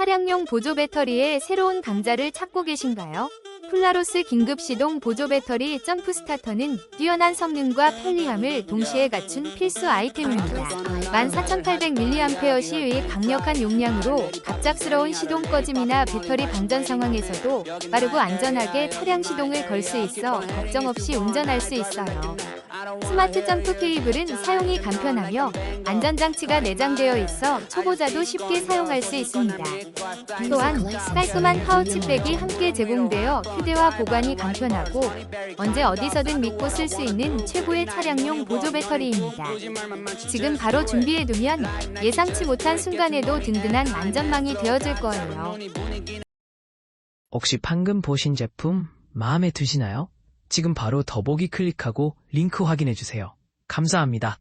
차량용 보조 배터리의 새로운 강자를 찾고 계신가요? 폴라로스 긴급 시동 보조 배터리 점프 스타터는 뛰어난 성능과 편리함을 동시에 갖춘 필수 아이템입니다. 14,800mAh의 강력한 용량으로 갑작스러운 시동 꺼짐이나 배터리 방전 상황에서도 빠르고 안전하게 차량 시동을 걸 수 있어 걱정 없이 운전할 수 있어요. 스마트 점프 케이블은 사용이 간편하며 안전장치가 내장되어 있어 초보자도 쉽게 사용할 수 있습니다. 또한 깔끔한 파우치백이 함께 제공되어 휴대와 보관이 간편하고 언제 어디서든 믿고 쓸 수 있는 최고의 차량용 보조 배터리입니다. 지금 바로 준비해두면 예상치 못한 순간에도 든든한 안전망이 되어줄 거예요. 혹시 방금 보신 제품 마음에 드시나요? 지금 바로 더보기 클릭하고 링크 확인해주세요. 감사합니다.